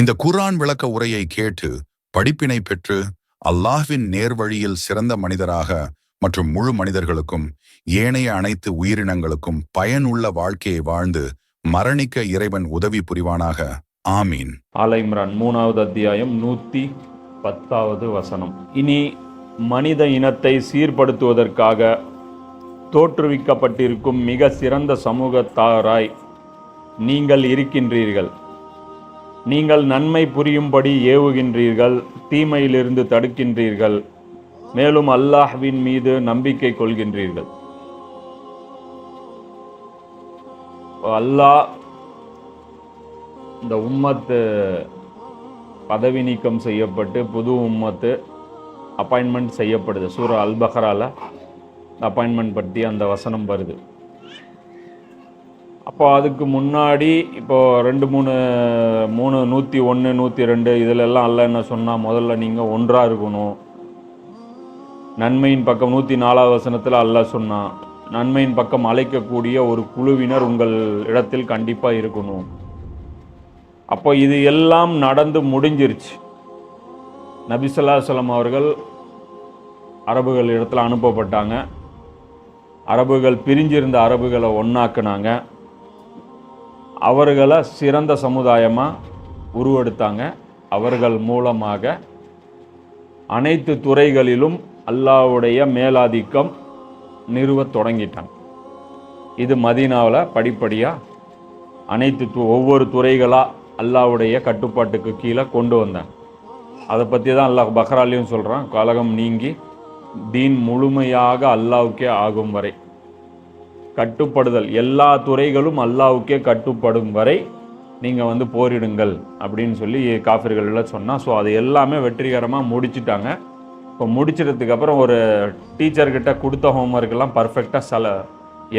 இந்த குர்ஆன் விளக்க உரையை கேட்டு படிப்பினை பெற்று அல்லாஹ்வின் நேர்வழியில் சிறந்த மனிதராக மற்றும் முழு மனிதர்களுக்கும் ஏனைய அனைத்து உயிரினங்களுக்கும் பயனுள்ள வாழ்க்கையை வாழ்ந்து மரணிக்க இறைவன் உதவி புரிவானாக. ஆமீன். ஆல இம்ரான் மூணாவது அத்தியாயம் நூற்றி பத்தாவது வசனம். இனி மனித இனத்தை சீர்படுத்துவதற்காக தோற்றுவிக்கப்பட்டிருக்கும் மிக சிறந்த சமூகத்தாராய் நீங்கள் இருக்கின்றீர்கள். நீங்கள் நன்மை புரியும்படி ஏவுகின்றீர்கள் தீமையிலிருந்து தடுக்கின்றீர்கள். மேலும் அல்லாஹ்வின் மீது நம்பிக்கை கொள்கின்றீர்கள். அல்லாஹ் இந்த உம்மத்து பதவி நீக்கம் செய்யப்பட்டு புது உம்மத்து அப்பாயின்மெண்ட் செய்யப்படுது. சூரா அல்பஹரால அப்பாயின்மெண்ட் பற்றி அந்த வசனம் வருது. அப்போ அதுக்கு முன்னாடி இப்போது ரெண்டு மூணு மூணு நூற்றி ஒன்று நூற்றி ரெண்டு இதிலெல்லாம் அல்ல என்ன சொன்னால் முதல்ல நீங்கள் ஒன்றாக இருக்கணும். நன்மையின் பக்கம் நூற்றி நாலாவது வசனத்தில் அல்ல சொன்னான் நன்மையின் பக்கம் அழைக்கக்கூடிய ஒரு குழுவினர் உங்கள் இடத்தில் கண்டிப்பாக இருக்கணும். அப்போ இது எல்லாம் நடந்து முடிஞ்சிருச்சு. நபிசல்லாசலம் அவர்கள் அரபுகள் இடத்துல அனுப்பப்பட்டாங்க. அரபுகள் பிரிஞ்சிருந்த அரபுகளை ஒன்றாக்குனாங்க அவர்களை சிறந்த சமுதாயமாக உருவெடுத்தாங்க. அவர்கள் மூலமாக அனைத்து துறைகளிலும் அல்லாஹ்வுடைய மேலாதிக்கம் நிறுவத் தொடங்கிட்டாங்க. இது மதீனாவில் படிப்படியாக அனைத்து து ஒவ்வொரு துறைகளாக அல்லாவுடைய கட்டுப்பாட்டுக்கு கீழே கொண்டு வந்தாங்க. அதை பற்றி தான் அல்லாஹ் பஹ்ராலையும் சொல்கிறான் கலகம் நீங்கி தீன் முழுமையாக அல்லாவுக்கே ஆகும் வரை. கட்டுப்படுதல். எல்லா துறைகளும் அல்லாஹ்வுக்கே கட்டுப்படும் வரை நீங்கள் வந்து போரிடுங்கள் அப்படின்னு சொல்லி காஃபிர்களெல்லாம் சொன்னால் ஸோ அது எல்லாமே வெற்றிகரமாக முடிச்சிட்டாங்க. இப்போ முடிச்சிட்டதுக்கு அப்புறம் ஒரு டீச்சர்கிட்ட கொடுத்த ஹோம்ஒர்க்கெல்லாம் பர்ஃபெக்டாக சில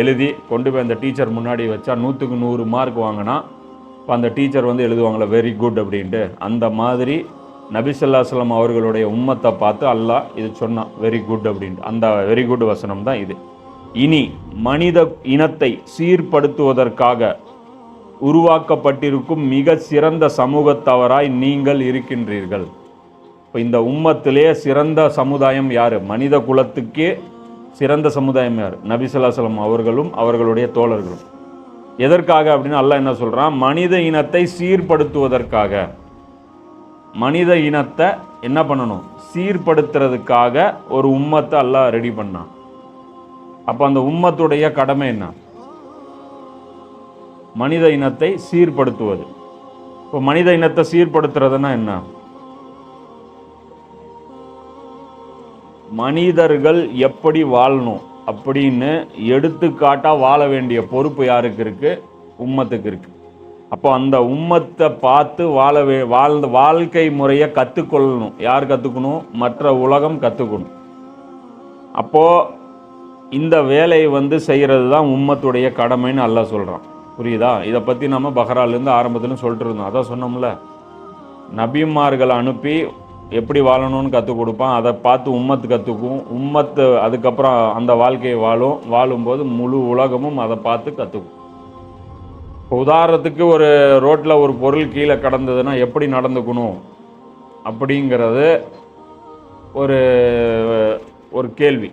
எழுதி கொண்டு போய் அந்த டீச்சர் முன்னாடி வச்சா நூற்றுக்கு நூறு மார்க் வாங்கினா இப்போ அந்த டீச்சர் வந்து எழுதுவாங்களே வெரி குட் அப்படின்ட்டு. அந்த மாதிரி நபிசல்லாஸ்லம் அவர்களுடைய உம்மத்தை பார்த்து அல்லாஹ் இது சொன்னான் வெரி குட் அப்படின்ட்டு. அந்த வெரி குட் வசனம் தான் இது. இனி மனித இனத்தை சீர்படுத்துவதற்காக உருவாக்கப்பட்டிருக்கும் மிக சிறந்த சமூகத்தவராய் நீங்கள் இருக்கின்றீர்கள். இப்போ இந்த உம்மத்திலே சிறந்த சமுதாயம் யார்? மனித குலத்துக்கே சிறந்த சமுதாயம் யார்? நபிசுல்லாசலம் அவர்களும் அவர்களுடைய தோழர்களும். எதற்காக அப்படின்னு அல்லாஹ் என்ன சொல்கிறான் மனித இனத்தை சீர்படுத்துவதற்காக. மனித இனத்தை என்ன பண்ணணும்? சீர்படுத்துறதுக்காக ஒரு உம்மத்தை அல்லாஹ் ரெடி பண்ணான். அப்போ அந்த உம்மத்துடைய கடமை என்ன? மனித இனத்தை சீர்படுத்துவது. இப்போ மனித இனத்தை சீர்படுத்துறதுன்னா என்ன? மனிதர்கள் எப்படி வாழணும் அப்படின்னு எடுத்துக்காட்டாக வாழ வேண்டிய பொறுப்பு யாருக்கு இருக்கு? உம்மத்துக்கு இருக்கு. அப்போ அந்த உம்மத்தை பார்த்து வாழ வாழ்ந்த வாழ்க்கை முறையை கற்றுக்கொள்ளணும் யார் கற்றுக்கணும் மற்ற உலகம் கற்றுக்கணும் அப்போது இந்த வேலையை வந்து செய்கிறது தான் உம்மத்துடைய கடமைன்னு அல்லா சொல்கிறான் புரியுதா? இதை பற்றி நம்ம பஹ்ராலேருந்து ஆரம்பத்திலும் சொல்லிட்டு இருந்தோம். அதான் சொன்னோம்ல. நபிமார்களை அனுப்பி எப்படி வாழணும்னு கற்றுக் கொடுப்பான். அதை பார்த்து உம்மத்து கற்றுக்கும் உம்மத்து அதுக்கப்புறம் அந்த வாழ்க்கையை வாழும் வாழும்போது முழு உலகமும் அதை பார்த்து கற்றுக்கும் இப்போ உதாரணத்துக்கு ஒரு ரோட்டில் ஒரு பொருள் கீழே கடந்ததுன்னா எப்படி நடந்துக்கணும்? அப்படிங்கிறது ஒரு ஒரு கேள்வி.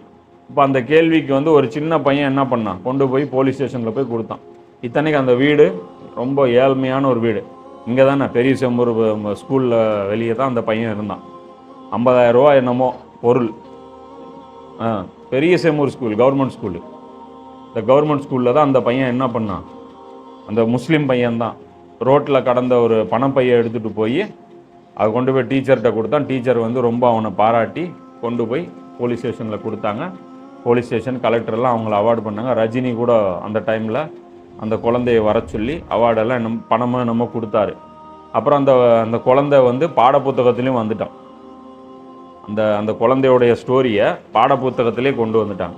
இப்போ அந்த கேள்விக்கு வந்து ஒரு சின்ன பையன் என்ன பண்ணான்? கொண்டு போய் போலீஸ் ஸ்டேஷனில் போய் கொடுத்தான். இத்தனைக்கு அந்த வீடு ரொம்ப ஏழ்மையான ஒரு வீடு. இங்கே தானே பெரிய செம்பூர் ஸ்கூலில் வெளியே தான் அந்த பையன் இருந்தான். 50000 ரூபா என்னமோ பொருள். ஆ பெரிய செம்மூர் ஸ்கூல் கவர்மெண்ட் ஸ்கூலு இந்த கவர்மெண்ட் ஸ்கூலில் தான் அந்த பையன் என்ன பண்ணான்? அந்த முஸ்லீம் பையன்தான் ரோட்டில் கடந்த ஒரு பணப்பையை எடுத்துகிட்டு போய் அதை கொண்டு போய் டீச்சர்கிட்ட கொடுத்தான். டீச்சர் வந்து ரொம்ப அவனை பாராட்டி கொண்டு போய் போலீஸ் ஸ்டேஷனில் கொடுத்தாங்க. போலீஸ் ஸ்டேஷன் கலெக்டர்லாம் அவங்கள அவார்டு பண்ணாங்க. ரஜினி கூட அந்த டைமில் அந்த குழந்தைய வர சொல்லி அவார்டெல்லாம் நம் பணமாக நம்ம கொடுத்தாரு. அப்புறம் அந்த அந்த குழந்தை வந்து பாடப்புத்தகத்துலேயும் வந்துட்டான். அந்த அந்த குழந்தையோடைய ஸ்டோரியை பாடப்புத்தகத்திலே கொண்டு வந்துட்டாங்க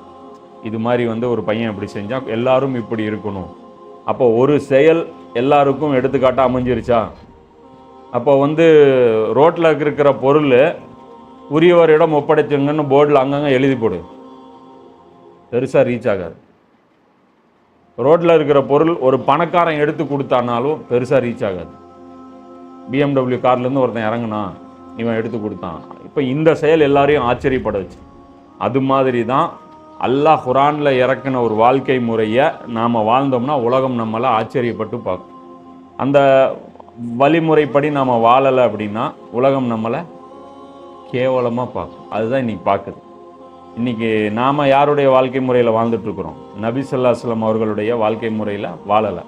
இது மாதிரி வந்து ஒரு பையன் இப்படி செஞ்சால் எல்லாரும் இப்படி இருக்கணும். அப்போ ஒரு செயல் எல்லாருக்கும் எடுத்துக்காட்டாக அமைஞ்சிருச்சா? அப்போ வந்து ரோட்டில் இருக்கிற பொருள் உரியவரிடம் ஒப்படைச்சுங்கன்னு போர்டில் அங்கங்கே எழுதி போடு. பெருசாக ரீச் ஆகாது. ரோட்டில் இருக்கிற பொருள் ஒரு பணக்காரன் எடுத்து கொடுத்தானாலும் பெருசாக ரீச் ஆகாது. பிஎம்டபிள்யூ கார்லேருந்து ஒருத்தன் இறங்குனா இவன் எடுத்து கொடுத்தான். இப்போ இந்த செயல் எல்லாரையும் ஆச்சரியப்பட வச்சு. அது மாதிரி தான் அல்லாஹ் குரானில் இறக்கின ஒரு வாழ்க்கை முறையை நாம் வாழ்ந்தோம்னா உலகம் நம்மளை ஆச்சரியப்பட்டு பார்க்கும். அந்த வழிமுறைப்படி நாம் வாழலை அப்படின்னா உலகம் நம்மளை கேவலமாக பார்க்கும். அதுதான் இன்றைக்கி பார்க்குது இன்னைக்கு நாம் யாருடைய வாழ்க்கை முறையில் வாழ்ந்துட்டுருக்குறோம்? நபி சொல்லாஸ்லம் அவர்களுடைய வாழ்க்கை முறையில் வாழலை.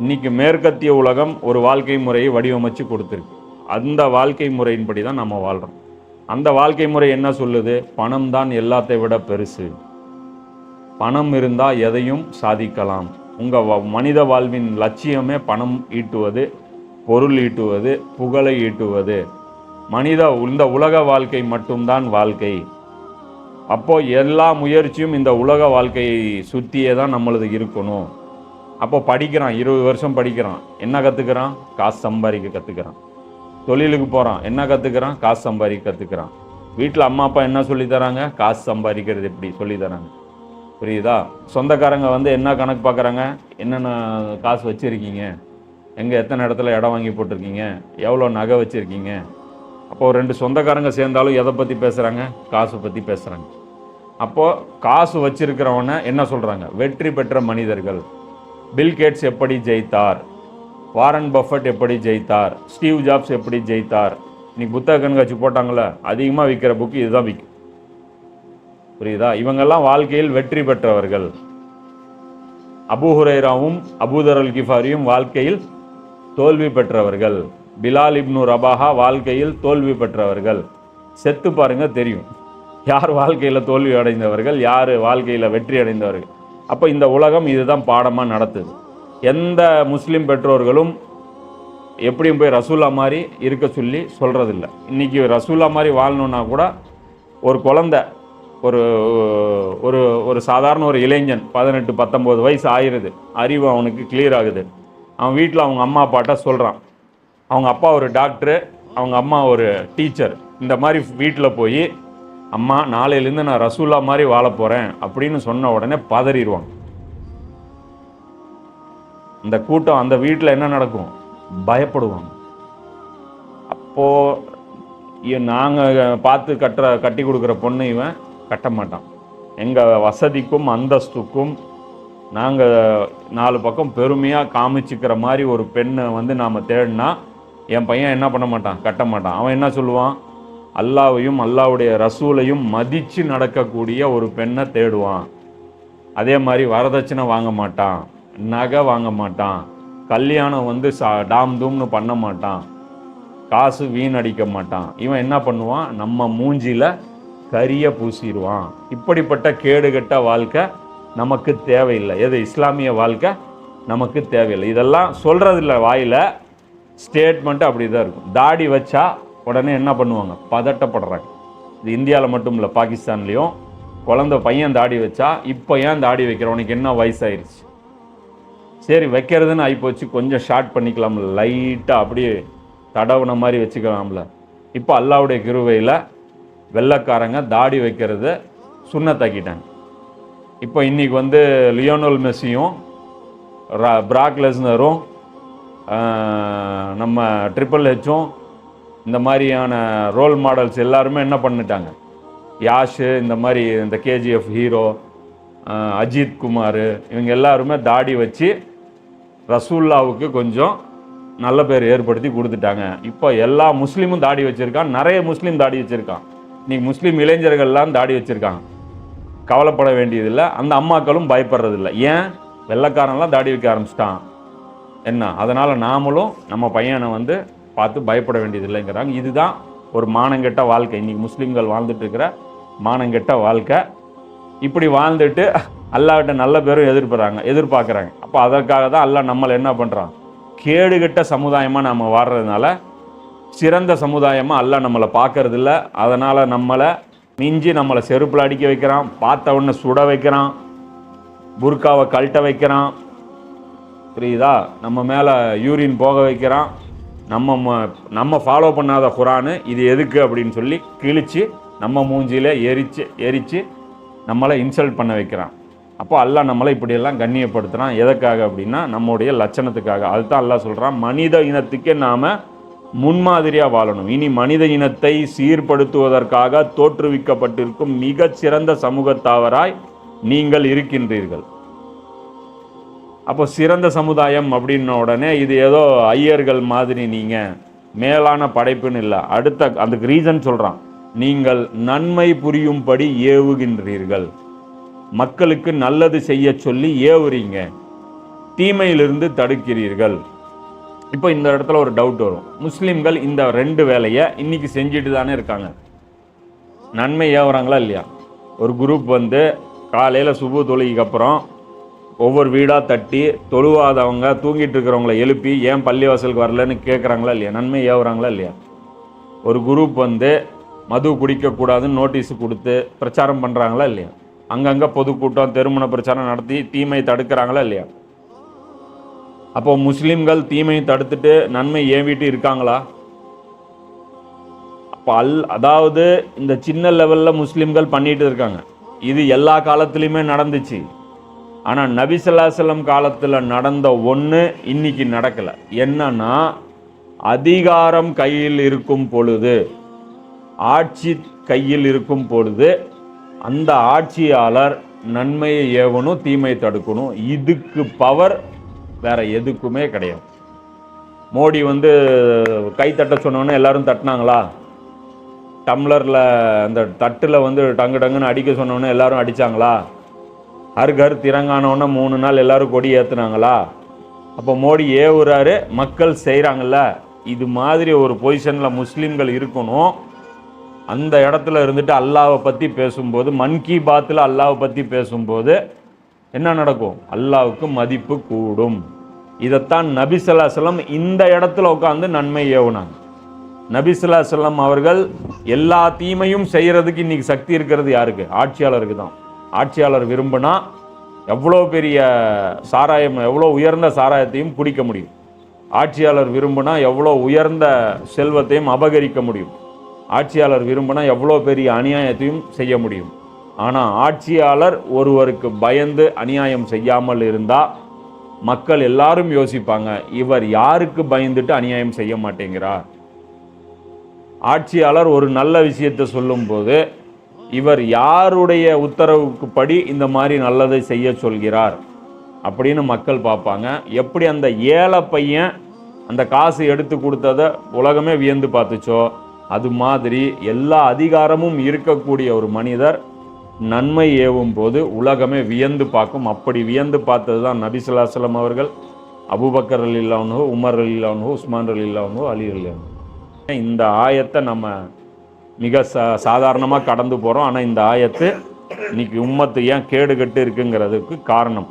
இன்றைக்கி மேற்கத்திய உலகம் ஒரு வாழ்க்கை முறையை வடிவமைச்சு கொடுத்துருக்கு. அந்த வாழ்க்கை முறையின்படி தான் நம்ம வாழ்கிறோம் அந்த வாழ்க்கை முறை என்ன சொல்லுது? பணம் தான் எல்லாத்தை விட பெருசு. பணம் இருந்தால் எதையும் சாதிக்கலாம். உங்கள் மனித வாழ்வின் லட்சியமே பணம் ஈட்டுவது பொருள் ஈட்டுவது புகழை ஈட்டுவது. மனித இந்த உலக வாழ்க்கை மட்டும்தான் வாழ்க்கை. அப்போ எல்லா முயற்சியும் இந்த உலக வாழ்க்கையை சுற்றியே தான் நம்மளது இருக்கணும். அப்போ படிக்கிறான் இருபது வருஷம் படிக்கிறான். என்ன கற்றுக்கிறான் காசு சம்பாதிக்க கற்றுக்கிறான் தொழிலுக்கு போகிறான் என்ன கற்றுக்கிறான் காசு சம்பாதிக்க கற்றுக்கிறான் வீட்டில் அம்மா அப்பா என்ன சொல்லித் தராங்க? காசு சம்பாதிக்கிறது எப்படி சொல்லித் தராங்க. புரியுதா? சொந்தக்காரங்க வந்து என்ன கணக்கு பார்க்குறாங்க என்னென்ன காசு வச்சுருக்கீங்க? எங்கே எத்தனை இடத்துல இடம் வாங்கி போட்டிருக்கீங்க? எவ்வளோ நகை வச்சுருக்கீங்க? அப்போது ரெண்டு சொந்தக்காரங்க சேர்ந்தாலும் எதை பற்றி பேசுகிறாங்க காசை பற்றி பேசுகிறாங்க அப்போது காசு வச்சிருக்கிறவனை என்ன சொல்கிறாங்க வெற்றி பெற்ற மனிதர்கள். பில் கேட்ஸ் எப்படி ஜெயித்தார்? வாரன் பஃபட் எப்படி ஜெயித்தார்? ஸ்டீவ் ஜாப்ஸ் எப்படி ஜெயித்தார்? இன்னைக்கு புத்தக கண்காட்சி போட்டாங்களே அதிகமாக விற்கிற புக்கு இதுதான் விற்கும் புரியுதா? இவங்கெல்லாம் வாழ்க்கையில் வெற்றி பெற்றவர்கள். அபுஹுரேராவும் ஹுரைராவும் கிஃபாரியும் வாழ்க்கையில் தோல்வி பெற்றவர்கள். பிலால் இப்னு ரபாஹா வாழ்க்கையில் தோல்வி பெற்றவர்கள். செத்து பாருங்க தெரியும். யார் வாழ்க்கையில் தோல்வி அடைந்தவர்கள் யார் வாழ்க்கையில் வெற்றி அடைந்தவர்கள்? அப்போ இந்த உலகம் இதுதான் பாடமாக நடத்துது. எந்த முஸ்லீம் பெற்றோர்களும் எப்படியும் போய் ரசூலா மாதிரி இருக்க சொல்லி சொல்கிறதில்ல இன்றைக்கி ரசூலா மாதிரி வாழணுன்னா கூட ஒரு குழந்த ஒரு ஒரு ஒரு சாதாரண ஒரு இளைஞன் பதினெட்டு பத்தொம்போது வயசு ஆயிடுது அறிவு அவனுக்கு கிளியர் ஆகுது. அவன் வீட்டில் அவங்க அம்மா அப்பாட்ட சொல்கிறான் அவங்க அப்பா ஒரு டாக்டரு அவங்க அம்மா ஒரு டீச்சர் இந்த மாதிரி வீட்டில் போய் அம்மா நாளையிலேருந்து நான் ரசூல்லா மாதிரி வாழ போகிறேன் அப்படின்னு சொன்ன உடனே பதறிடுவாங்க. இந்த கூட்டம் அந்த வீட்டில் என்ன நடக்கும்? பயப்படுவாங்க. அப்போது நாங்கள் பார்த்து கட்டுற கட்டி கொடுக்குற பொண்ணு இவன் கட்ட மாட்டான். எங்கள் வசதிக்கும் அந்தஸ்துக்கும் நாங்கள் நாலு பக்கம் பெருமையாக காமிச்சிக்கிற மாதிரி ஒரு பெண்ணை வந்து நாம் தேடினா என் பையன் என்ன பண்ண மாட்டான்? கட்ட மாட்டான். அவன் என்ன சொல்லுவான்? அல்லாவையும் அல்லாவுடைய ரசூலையும் மதித்து நடக்கக்கூடிய ஒரு பெண்ணை தேடுவான். அதே மாதிரி வரதட்சணை வாங்க மாட்டான் நகை வாங்க மாட்டான் கல்யாணம் வந்து சா டாம் தூம்னு பண்ண மாட்டான் காசு வீணடிக்க மாட்டான். இவன் என்ன பண்ணுவான்? நம்ம மூஞ்சியில் கரிய பூசிடுவான். இப்படிப்பட்ட கேடுகட்ட வாழ்க்கை நமக்கு தேவையில்லை. எது? இஸ்லாமிய வாழ்க்கை நமக்கு தேவையில்லை. இதெல்லாம் சொல்கிறதில்ல வாயில். ஸ்டேட்மெண்ட்டு அப்படி தான் இருக்கும். தாடி வச்சா உடனே என்ன பண்ணுவாங்க? பதட்டப்படுறாங்க. இது இந்தியாவில் மட்டும் இல்லை பாகிஸ்தான்லேயும். குழந்த பையன் தாடி வச்சா இப்போ ஏன் தாடி வைக்கிறவனுக்கு என்ன வயசாயிருச்சு? சரி வைக்கிறதுன்னு ஆகிப்போச்சு கொஞ்சம் ஷார்ட் பண்ணிக்கலாம்ல. லைட்டாக அப்படியே தடவுன மாதிரி வச்சுக்கலாம்ல. இப்போ அல்லாவுடைய கிருவையில் வெள்ளைக்காரங்க தாடி வைக்கிறத சுண்ணத்தாக்கிட்டாங்க. இப்போ இன்றைக்கி வந்து லியோனல் மெஸ்ஸியும் ரா- பிராக் லெஸ்னரும் நம்ம ட்ரிபிள் ஹெச்சும் இந்த மாதிரியான ரோல் மாடல்ஸ் எல்லாருமே என்ன பண்ணிட்டாங்க? யாஷு இந்த மாதிரி இந்த கேஜிஎஃப் ஹீரோ அஜித் குமார் இவங்க எல்லாருமே தாடி வச்சு ரசூல்லாவுக்கு கொஞ்சம் நல்ல பேர் ஏற்படுத்தி கொடுத்துட்டாங்க. இப்போ எல்லா முஸ்லீமும் தாடி வச்சுருக்கான். நிறைய முஸ்லீம் தாடி வச்சுருக்கான். இன்றைக்கி முஸ்லீம் இளைஞர்கள்லாம் தாடி வச்சுருக்காங்க கவலைப்பட வேண்டியதில்லை. அந்த அம்மாக்களும் பயப்படுறதில்ல. ஏன்? வெள்ளைக்காரன்லாம் தாடி வைக்க ஆரம்பிச்சிட்டான். என்ன? அதனால் நாமளும் நம்ம பையனை வந்து பார்த்து பயப்பட வேண்டியதில்லைங்கிறாங்க. இதுதான் ஒரு மானங்கெட்ட வாழ்க்கை. இன்னைக்கு முஸ்லீம்கள் வாழ்ந்துட்டு இருக்கிற மானங்கெட்ட வாழ்க்கை. இப்படி வாழ்ந்துட்டு அல்லாவிட்ட நல்ல பேரும் எதிர்பார்க்குறாங்க எதிர்பார்க்குறாங்க. அப்போ அதற்காக தான் அல்லாஹ் நம்மளை என்ன பண்ணுறான் கேடுகட்ட சமுதாயமாக நம்ம வாடுறதுனால சிறந்த சமுதாயமாக அல்லாஹ் நம்மளை பார்க்கறதில்ல. அதனால் நம்மளை மிஞ்சி நம்மளை செருப்பில் அடிக்க வைக்கிறான் பார்த்த உடனே சுட வைக்கிறான் புர்காவை கழட்ட வைக்கிறான். புரியுதா? நம்ம மேலே யூரின் போக வைக்கிறான். நம்ம ம- நம்ம ஃபாலோ பண்ணாத குரானு இது எதுக்கு அப்படின்னு சொல்லி கிழித்து நம்ம மூஞ்சியில் எரிச்சு எரித்து நம்மளை இன்சல்ட் பண்ண வைக்கிறான். அப்போ அல்லாஹ் நம்மளை இப்படியெல்லாம் கண்ணியப்படுத்துகிறான் எதற்காக அப்படின்னா நம்முடைய லட்சணத்துக்காக. அதுதான் அல்லாஹ் சொல்கிறான் மனித இனத்துக்கே நாம் முன்மாதிரியாக வாழணும். இனி மனித இனத்தை சீர்படுத்துவதற்காக தோற்றுவிக்கப்பட்டிருக்கும் மிகச்சிறந்த சமூகத்தாவராய் நீங்கள் இருக்கின்றீர்கள். அப்போ சிறந்த சமுதாயம் அப்படின்ன உடனே இது ஏதோ ஐயர்கள் மாதிரி நீங்கள் மேலான படைப்புன்னு இல்லை. அடுத்த அதுக்கு ரீசன் சொல்கிறான் நீங்கள் நன்மை புரியும்படி ஏவுகின்றீர்கள். மக்களுக்கு நல்லது செய்ய சொல்லி ஏவுறீங்க. தீமையிலிருந்து தடுக்கிறீர்கள். இப்போ இந்த இடத்துல ஒரு டவுட் வரும். முஸ்லீம்கள் இந்த ரெண்டு வேலையை இன்னைக்கு செஞ்சுட்டு தானே இருக்காங்க. நன்மை ஏவுறாங்களா இல்லையா? ஒரு குரூப் வந்து காலையில் சுபு தொழுகைக்கு அப்புறம் ஒவ்வொரு வீடாக தட்டி தொழுவாதவங்க தூங்கிட்டு இருக்கிறவங்கள எழுப்பி ஏன் பள்ளிவாசலுக்கு வரலன்னு கேட்குறாங்களா இல்லையா? நன்மை ஏவுறாங்களா இல்லையா? ஒரு குரூப் வந்து மது குடிக்கக்கூடாதுன்னு நோட்டீஸ் கொடுத்து பிரச்சாரம் பண்ணுறாங்களா இல்லையா? அங்கங்கே பொதுக்கூட்டம் தெருமண பிரச்சாரம் நடத்தி தீமை தடுக்கிறாங்களா இல்லையா? அப்போ முஸ்லீம்கள் தீமையை தடுத்துட்டு நன்மை ஏவிட்டு இருக்காங்களா? அப்போ அல் அதாவது இந்த சின்ன லெவலில் முஸ்லீம்கள் பண்ணிட்டு இருக்காங்க. இது எல்லா காலத்துலேயுமே நடந்துச்சு. ஆனால் நபிசல்லாசலம் காலத்தில் நடந்த ஒன்று இன்னைக்கு நடக்கலை. என்னன்னா அதிகாரம் கையில் இருக்கும் பொழுது ஆட்சி கையில் இருக்கும் பொழுது அந்த ஆட்சியாளர் நன்மையை ஏவணும் தீமை தடுக்கணும். இதுக்கு பவர் வேற எதுக்குமே கிடையாது. மோடி வந்து கை தட்ட சொன்னோன்னே எல்லாரும் தட்டினாங்களா? டம்ளரில் அந்த தட்டில் வந்து டங்கு டங்குன்னு அடிக்க சொன்னோன்னே எல்லாரும் அடிச்சாங்களா? ஹர் கர் திறங்கானோன்னே மூணு நாள் எல்லாரும் கொடி ஏற்றுனாங்களா அப்போ மோடி ஏவுறாரு மக்கள் செய்கிறாங்கல்ல இது மாதிரி ஒரு பொசிஷனில் முஸ்லீம்கள் இருக்கணும். அந்த இடத்துல இருந்துட்டு அல்லாவை பற்றி பேசும்போது மன் கி பாத்தில் அல்லாவை பற்றி பேசும்போது என்ன நடக்கும்? அல்லாவுக்கு மதிப்பு கூடும். இதைத்தான் நபிசல்லாசலம் இந்த இடத்துல உட்காந்து நன்மை ஏவுனாங்க. நபிசுல்லாசல்லம் அவர்கள் எல்லா தீமையும் செய்கிறதுக்கு இன்றைக்கி சக்தி இருக்கிறது யாருக்கு? ஆட்சியாளருக்கு தான். ஆட்சியாளர் விரும்பினா எவ்வளோ பெரிய சாராயம் எவ்வளோ உயர்ந்த சாராயத்தையும் குடிக்க முடியும். ஆட்சியாளர் விரும்பினா எவ்வளோ உயர்ந்த செல்வத்தையும் அபகரிக்க முடியும். ஆட்சியாளர் விரும்பினா எவ்வளோ பெரிய அநியாயத்தையும் செய்ய முடியும். ஆனால் ஆட்சியாளர் ஒருவருக்கு பயந்து அநியாயம் செய்யாமல் இருந்தால் மக்கள் எல்லாரும் யோசிப்பாங்க இவர் யாருக்கு பயந்துட்டு அநியாயம் செய்ய மாட்டேங்கிறார்? ஆட்சியாளர் ஒரு நல்ல விஷயத்தை சொல்லும்போது இவர் யாருடைய உத்தரவுக்கு படி இந்த மாதிரி நல்லதை செய்ய சொல்கிறார் அப்படின்னு மக்கள் பார்ப்பாங்க. எப்படி அந்த ஏழை பையன் அந்த காசு எடுத்து கொடுத்ததை உலகமே வியந்து பார்த்துச்சோ? அது மாதிரி எல்லா அதிகாரமும் இருக்கக்கூடிய ஒரு மனிதர் நன்மை ஏவும் போது உலகமே வியந்து பார்க்கும். அப்படி வியந்து பார்த்தது தான் நபிசுல்லாசலம் அவர்கள். அபுபக்கர் அலி இல்லானோ உமர் அலி இல்லானோ உஸ்மான் அலி இல்லானோ அலி அல்லானோ இந்த ஆயத்தை நம்ம மிக சா சாதாரணமாக கடந்து போகிறோம் ஆனால் இந்த ஆயத்து இன்னைக்கு உம்மத்து ஏன் கேடு கட்டு இருக்குங்கிறதுக்கு காரணம்.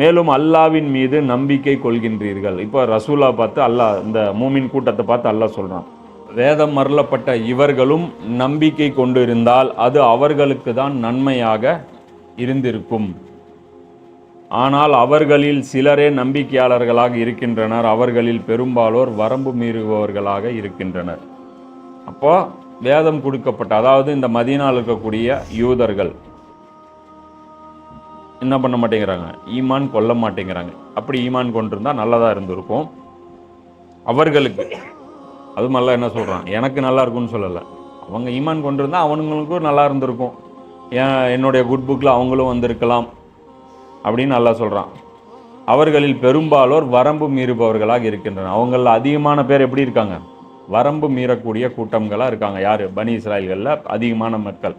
மேலும் அல்லாவின் மீது நம்பிக்கை கொள்கின்றீர்கள். இப்போ ரசூலா பார்த்து அல்லாஹ் இந்த மூமின் கூட்டத்தை பார்த்து அல்லாஹ் சொல்கிறான் வேதம் மருளப்பட்ட இவர்களும் நம்பிக்கை கொண்டு இருந்தால் அது அவர்களுக்கு தான் நன்மையாக இருந்திருக்கும். ஆனால் அவர்களில் சிலரே நம்பிக்கையாளர்களாக இருக்கின்றனர். அவர்களில் பெரும்பாலோர் வரம்பு மீறுபவர்களாக இருக்கின்றனர். அப்போ வேதம் கொடுக்கப்பட்ட அதாவது இந்த மதீனாவில் இருக்கக்கூடிய யூதர்கள் என்ன பண்ண மாட்டேங்கிறாங்க? ஈமான் கொல்ல மாட்டேங்கிறாங்க. அப்படி ஈமான் கொண்டிருந்தால் நல்லதாக இருந்திருக்கும். அவர்களுக்கு அது நல்லா என்ன சொல்கிறான் எனக்கு நல்லா இருக்கும்னு சொல்லலை. அவங்க ஈமான் கொண்டிருந்தால் அவனுங்களுக்கும் நல்லா இருந்திருக்கும். ஏன் என்னுடைய குட் புக்கில் அவங்களும் வந்திருக்கலாம் அப்படின்னு நல்லா சொல்கிறான் அவர்களில் பெரும்பாலோர் வரம்பு மீறுபவர்களாக இருக்கின்றனர். அவங்களில் அதிகமான பேர் எப்படி இருக்காங்க? வரம்பு மீறக்கூடிய கூட்டங்களாக இருக்காங்க. யார்? பனி இஸ்ராயல்களில் அதிகமான மக்கள்.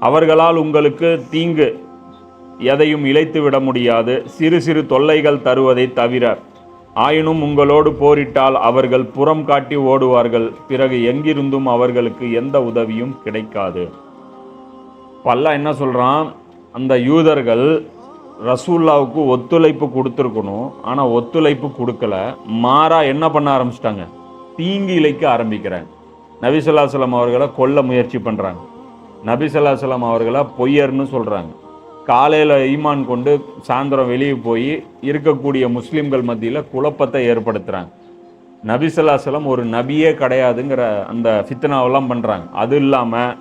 அவர்களால் உங்களுக்கு தீங்கு எதையும் இழைத்து விட முடியாது. சிறு சிறு தொல்லைகள் தருவதை தவிர ஆயினும் உங்களோடு போரிட்டால் அவர்கள் புறம் காட்டி ஓடுவார்கள். பிறகு எங்கிருந்தும் அவர்களுக்கு எந்த உதவியும் கிடைக்காது. பல்லா என்ன சொல்கிறான் அந்த யூதர்கள் ரசூல்லாவுக்கு ஒத்துழைப்பு கொடுத்துருக்கணும். ஆனால் ஒத்துழைப்பு கொடுக்கல. மாறா என்ன பண்ண ஆரம்பிச்சிட்டாங்க? தீங்கு இழைக்க ஆரம்பிக்கிறாங்க. நபிசல்லாசலம் அவர்களை கொல்ல முயற்சி பண்ணுறாங்க நபிசல்லாசலம் அவர்களை பொய்யர்னு சொல்கிறாங்க காலையில் ஈமான் கொண்டு சாயந்தரம் வெளியே போய் இருக்கக்கூடிய முஸ்லீம்கள் மத்தியில் குழப்பத்தை ஏற்படுத்துகிறாங்க நபிசல்லாசலம் ஒரு நபியே கிடையாதுங்கிற அந்த ஃபித்னாவெல்லாம் பண்ணுறாங்க அது இல்லாமல்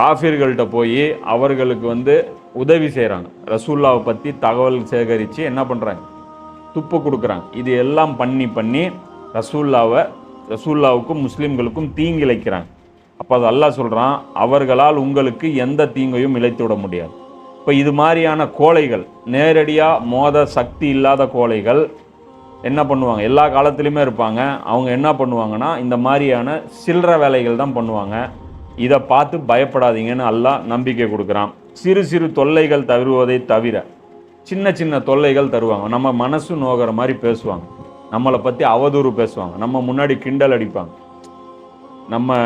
காஃபிர்கள்ட்ட போய் அவர்களுக்கு வந்து உதவி செய்கிறாங்க ரசூல்லாவை பற்றி தகவல் சேகரித்து என்ன பண்ணுறாங்க துப்பு கொடுக்குறாங்க. இது எல்லாம் பண்ணி பண்ணி ரசூல்லாவை ரசூல்லாவுக்கும் முஸ்லீம்களுக்கும் தீங்கு இழைக்கிறாங்க அப்போ அது அல்லாஹ் சொல்கிறான் அவர்களால் உங்களுக்கு எந்த தீங்கையும் இழைத்து விட முடியாது. இப்போ இது மாதிரியான கோழைகள் நேரடியாக மோத சக்தி இல்லாத கோழைகள் என்ன பண்ணுவாங்க? எல்லா காலத்துலேயுமே இருப்பாங்க. அவங்க என்ன பண்ணுவாங்கன்னா இந்த மாதிரியான சில்லற வேலைகள் தான் பண்ணுவாங்க. இதை பார்த்து பயப்படாதீங்கன்னு அல்லாஹ் நம்பிக்கை கொடுக்குறான். சிறு சிறு தொல்லைகள் தருவதை தவிர சின்ன சின்ன தொல்லைகள் தருவாங்க. நம்ம மனசு நோகிற மாதிரி பேசுவாங்க. நம்மளை பற்றி அவதூறு பேசுவாங்க. நம்ம முன்னாடி கிண்டல் அடிப்பாங்க. நம்ம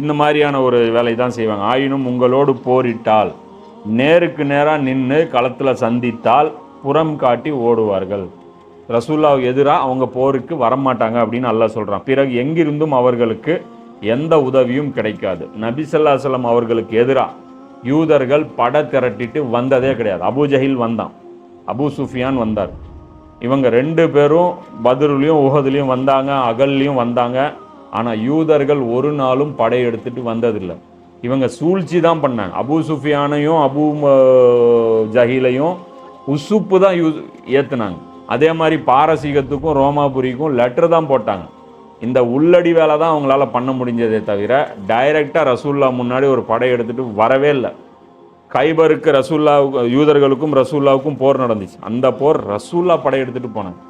இந்த மாதிரியான ஒரு வேலை தான் செய்வாங்க. ஆயினும் உங்களோடு போரிட்டால் நேருக்கு நேராக நின்று களத்தில் சந்தித்தால் புறம் காட்டி ஓடுவார்கள். ரசூல்லாவுக்கு எதிராக அவங்க போருக்கு வரமாட்டாங்க அப்படின்னு நல்லா சொல்கிறான் பிறகு எங்கிருந்தும் அவர்களுக்கு எந்த உதவியும் கிடைக்காது. நபிசல்லாசலம் அவர்களுக்கு எதிராக யூதர்கள் பட திரட்டிட்டு வந்ததே கிடையாது. அபு ஜஹில் வந்தான். அபு சுஃபியான் வந்தார். இவங்க ரெண்டு பேரும் பதிரிலையும் உகதுலையும் வந்தாங்க அகல்லையும் வந்தாங்க. ஆனால் யூதர்கள் ஒரு நாளும் படையெடுத்துட்டு வந்ததில்லை. இவங்க சூழ்ச்சி தான் பண்ணாங்க. அபு சுஃபியானையும் அபூ ம- ஜஹீலையும் உசுப்பு தான் யூ ஏற்றுனாங்க அதே மாதிரி பாரசீகத்துக்கும் ரோமாபுரிக்கும் லெட்டர் தான் போட்டாங்க. இந்த உள்ளடி வேலை தான் அவங்களால பண்ண முடிஞ்சதே தவிர டைரெக்டாக ரசூல்லா முன்னாடி ஒரு படை எடுத்துகிட்டு வரவே இல்லை. கைபருக்கு ரசூல்லா யூதர்களுக்கும் ரசூல்லாவுக்கும் போர் நடந்துச்சு. அந்த போர் ரசூல்லா படையெடுத்துட்டு போனாங்க.